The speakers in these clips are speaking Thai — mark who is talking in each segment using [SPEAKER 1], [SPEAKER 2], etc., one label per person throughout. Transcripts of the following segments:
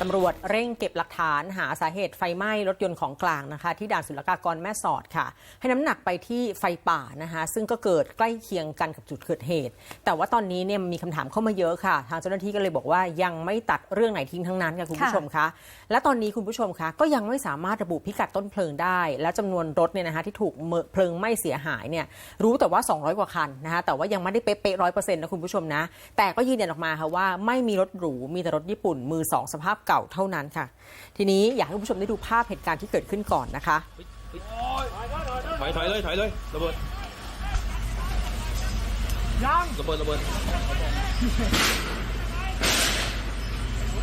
[SPEAKER 1] ตำรวจเร่งเก็บหลักฐานหาสาเหตุไฟไหม้รถยนต์ของกลางนะคะ ที่ด่านศุลกากรแม่สอดค่ะ ให้น้ำหนักไปที่ไฟป่านะคะ ซึ่งก็เกิดใกล้เคียงกันกับจุดเกิดเหตุ แต่ว่าตอนนี้เนี่ยมีคำถามเข้ามาเยอะค่ะ ทางเจ้าหน้าที่ก็เลยบอกว่ายังไม่ตัดเรื่องไหนทิ้งทั้งนั้นค่ะคุณผู้ชมคะและตอนนี้คุณผู้ชมคะก็ยังไม่สามารถระบุพิกัดต้นเพลิงได้ และจำนวนรถเนี่ยนะคะที่ถูกเพลิงไหม้เสียหายเนี่ยรู้แต่ว่า 200 กว่าคันนะคะแต่ว่ายังไม่ได้เป๊ะๆร้อยเปอร์เซ็นต์นะคุณผู้ชมนะแต่ก็ยืนยันออกมาค่ะว่าไม่มีรถหรูมีแต่รถญี่ปุ่นมือสองสภาพเก่าเท่านั้นค่ะ ทีนี้อยากให้คุณผู้ชมได้ดูภาพเหตุการณ์ที่เกิดขึ้นก่อนนะคะ
[SPEAKER 2] ถอยถอยเลยถอยเลยระเบิด
[SPEAKER 3] ยัง
[SPEAKER 2] ระเบิดระเบิด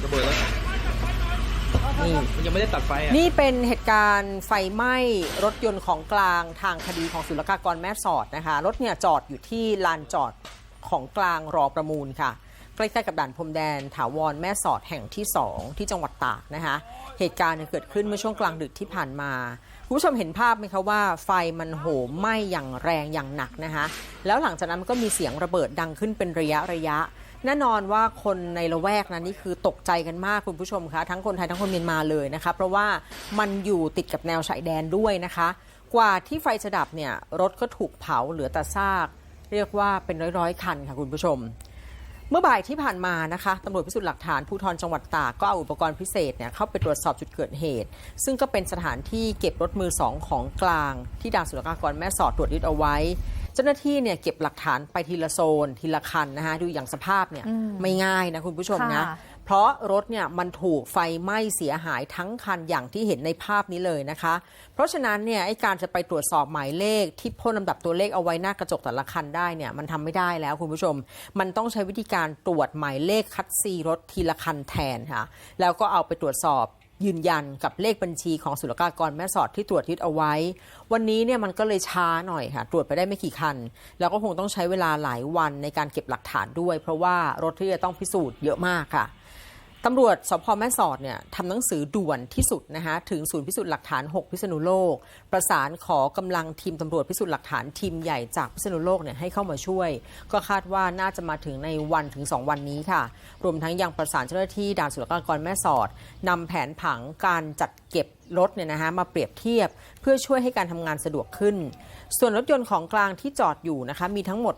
[SPEAKER 2] ระเบิดแล้ว
[SPEAKER 1] นี่
[SPEAKER 2] มันยังไม่ได้ตัดไฟอะ
[SPEAKER 1] นี่เป็นเหตุการณ์ไฟไหม้รถยนต์ของกลางทางคดีของศุลกากรแม่สอดนะคะ รถเนี่ยจอดอยู่ที่ลานจอดของกลางรอประมูลค่ะใก ล้ๆกับด่านพรมแดน ถาวรแม่สอดแห่งที่ 2 ที่จังหวัดตากนะคะ เหตุการณ์เกิดขึ้นเมื่อช่วงกลางดึกที่ผ่านมาคุณผู้ชมเห็นภาพไหมคะว่าไฟมันโหมไหม้อย่างแรงอย่างหนักนะคะ แล้วหลังจากนั้นมันก็มีเสียงระเบิดดังขึ้นเป็นระยะระยะ แน่นอนว่าคนในละแวกนั้นนี่คือตกใจกันมากคุณผู้ชมคะทั้งคนไทยทั้งคนเมียนมาเลยนะคะเพราะว่ามันอยู่ติดกับแนวชายแดนด้วยนะคะ กว่าที่ไฟจะดับเนี่ยรถก็ถูกเผาเหลือแต่ซาก เรียกว่าเป็นร้อยๆคันค่ะคุณผู้ชม เมื่อบ่ายที่ผ่านมานะคะตำรวจพิสูจน์หลักฐานภูธรจังหวัดตากก็เอาอุปกรณ์พิเศษเนี่ยเข้าไปตรวจสอบจุดเกิดเหตุ ซึ่งก็เป็นสถานที่เก็บรถมือสองของกลาง ที่ด่านศุลกากรแม่สอดตรวจยึดเอาไว้ เจ้าหน้าที่เนี่ยเก็บหลักฐานไปทีละโซน ทีละคันนะคะดูอย่างสภาพเนี่ยไม่ง่ายนะคุณผู้ชมนะ
[SPEAKER 3] ค่ะ
[SPEAKER 1] เพราะรถเนี่ยมันถูกไฟไหม้เสียหายทั้งคันอย่างที่เห็นในภาพนี้เลยนะคะ เพราะฉะนั้นเนี่ยไอการจะไปตรวจสอบหมายเลขที่พ่นลำดับตัวเลขเอาไว้หน้ากระจกแต่ละคันได้เนี่ยมันทำไม่ได้แล้วคุณผู้ชม มันต้องใช้วิธีการตรวจหมายเลขคัดซีรถทีละคันแทนค่ะแล้วก็เอาไปตรวจสอบยืนยันกับเลขบัญชีของศุลกากรแม่สอดที่ตรวจยึดเอาไว้ วันนี้เนี่ยมันก็เลยช้าหน่อยค่ะ ตรวจไปได้ไม่กี่คัน แล้วก็คงต้องใช้เวลาหลายวันในการเก็บหลักฐานด้วย เพราะว่ารถที่จะต้องพิสูจน์เยอะมากค่ะ ตำรวจสพแม่สอดเนี่ยทำหนังสือด่วนที่สุดนะคะถึงศูนย์พิสูจน์หลักฐาน 6 พิษณุโลก ประสานขอกำลังทีมตำรวจพิสูจน์หลักฐานทีมใหญ่จากพิษณุโลกเนี่ยให้เข้ามาช่วย ก็คาดว่าน่าจะมาถึงในวันถึง 2 วันนี้ค่ะ รวมทั้งยังประสานเจ้าหน้าที่ด่านศุลกากรแม่สอดนำแผนผังการจัดเก็บรถเนี่ยนะคะมาเปรียบเทียบเพื่อช่วยให้การทำงานสะดวกขึ้น ส่วนรถยนต์ของกลางที่จอดอยู่นะคะมีทั้งหมด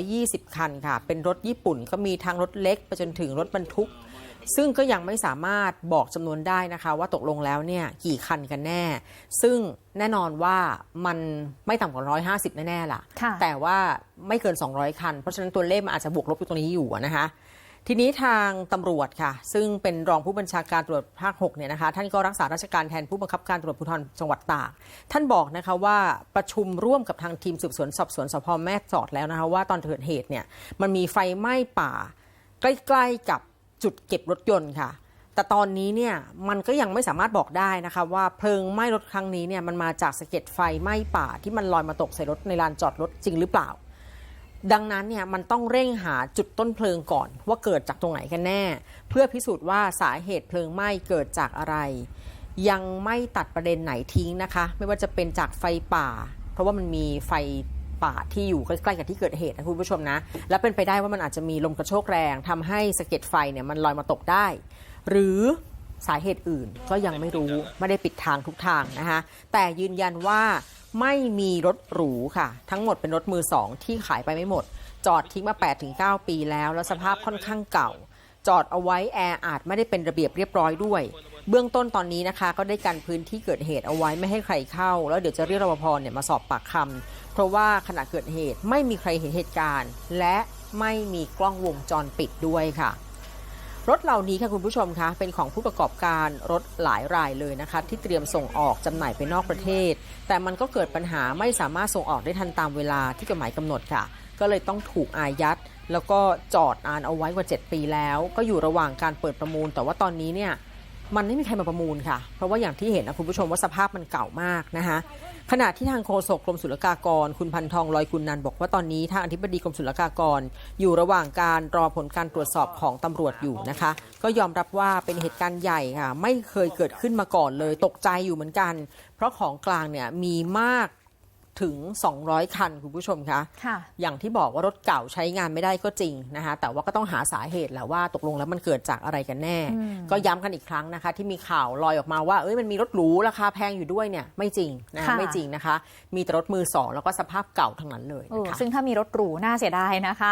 [SPEAKER 1] 820 คันค่ะ เป็นรถญี่ปุ่นก็มีทั้งรถเล็กไปจนถึงรถบรรทุก ซึ่งก็ยังไม่สามารถบอกจำนวนได้นะคะว่าตกลงแล้วเนี่ยกี่คันกันแน่ ซึ่งแน่นอนว่ามันไม่ต่ำกว่า 150 แน่ๆล่ะ
[SPEAKER 3] ค่ะ
[SPEAKER 1] แต่ว่าไม่เกิน 200 คัน เพราะฉะนั้นตัวเลขมันอาจจะบวกลบอยู่ตรงนี้อยู่อะนะคะทีนี้ทางตำรวจค่ะ ซึ่งเป็นรองผู้บัญชาการตรวจภาค6เนี่ยนะคะท่านก็รักษาราชการแทนผู้บังคับการตำรวจภูธรจังหวัดตาก ท่านบอกนะคะว่าประชุมร่วมกับทางทีมสืบสวนสอบสวนสพแม่สอดแล้วนะคะว่าตอนเกิดเหตุเนี่ยมันมีไฟไหม้ป่า ใกล้ ๆกับ จุดเก็บรถยนต์ค่ะ แต่ตอนนี้เนี่ยมันก็ยังไม่สามารถบอกได้นะคะว่าเพลิงไหม้รถครั้งนี้เนี่ยมันมาจากสะเก็ดไฟไหม้ป่าที่มันลอยมาตกใส่รถในลานจอดรถจริงหรือเปล่า ดังนั้นเนี่ยมันต้องเร่งหาจุดต้นเพลิงก่อน ว่าเกิดจากตรงไหนกันแน่ เพื่อพิสูจน์ว่าสาเหตุเพลิงไหม้เกิดจากอะไร ยังไม่ตัดประเด็นไหนทิ้งนะคะ ไม่ว่าจะเป็นจากไฟป่า เพราะว่ามันมีไฟ ป่าที่อยู่ใกล้ๆกับที่เกิดเหตุนะคุณผู้ชมนะ และเป็นไปได้ว่ามันอาจจะมีลมกระโชกแรงทำให้สะเก็ดไฟเนี่ยมันลอยมาตกได้ หรือสาเหตุอื่นก็ยังไม่รู้ไม่ได้ปิดทางทุกทางนะคะแต่ยืนยันว่าไม่มีรถหรูค่ะ ทั้งหมดเป็นรถมือสองที่ขายไปไม่หมด จอดทิ้งมา 8-9 ปีแล้ว แล้วสภาพค่อนข้างเก่า จอดเอาไว้แออาจไม่ได้เป็นระเบียบเรียบร้อยด้วย เบื้องต้นตอนนี้นะคะ ก็ได้กันพื้นที่เกิดเหตุเอาไว้ไม่ให้ใครเข้า แล้วเดี๋ยวจะเรียกรปภเนี่ยมาสอบปากคำเพราะว่าขณะเกิดเหตุไม่มีใครเห็นเหตุการณ์ และไม่มีกล้องวงจรปิดด้วยค่ะรถเหล่านี้ค่ะคุณผู้ชมคะเป็นของผู้ประกอบการรถหลายรายเลยนะคะที่เตรียมส่งออกจำหน่ายไปนอกประเทศ แต่มันก็เกิดปัญหาไม่สามารถส่งออกได้ทันตามเวลาที่กฎหมายกำหนดค่ะ ก็เลยต้องถูกอายัด แล้วก็จอดนานเอาไว้กว่า 7 ปีแล้ว ก็อยู่ระหว่างการเปิดประมูล แต่ว่าตอนนี้เนี่ย มันไม่มีใครมาประมูลค่ะ เพราะว่าอย่างที่เห็นนะคุณผู้ชมว่าสภาพมันเก่ามากนะคะขณะที่ทางโฆษกกรมศุลกากร คุณพันทองลอยคุณนันบอกว่าตอนนี้ทางอธิบดีกรมศุลกากร อยู่ระหว่างการรอผลการตรวจสอบของตำรวจอยู่นะคะ ก็ยอมรับว่าเป็นเหตุการณ์ใหญ่ค่ะ ไม่เคยเกิดขึ้นมาก่อนเลย ตกใจอยู่เหมือนกัน เพราะของกลางเนี่ยมีมาก ถึง 200 คันคุณผู้ชมคะ
[SPEAKER 3] ค่ะ
[SPEAKER 1] อย่างที่บอกว่ารถเก่าใช้งานไม่ได้ก็จริงนะคะแต่ว่าก็ต้องหาสาเหตุแหละว่าตกลงแล้วมันเกิดจากอะไรกันแน่
[SPEAKER 3] อืม
[SPEAKER 1] ก็ย้ำกันอีกครั้งนะคะ ที่มีข่าวลอยออกมาว่าเอ้ยมันมีรถหรูราคาแพงอยู่ด้วยเนี่ยไม่จริงนะคะ
[SPEAKER 3] ค่ะ
[SPEAKER 1] ไม่จริงนะคะ มีแต่รถมือสองแล้วก็สภาพเก่าทั้งนั้นเลย
[SPEAKER 3] เออ
[SPEAKER 1] นะคะ
[SPEAKER 3] ซึ่งถ้ามีรถหรูน่าเสียดายนะคะ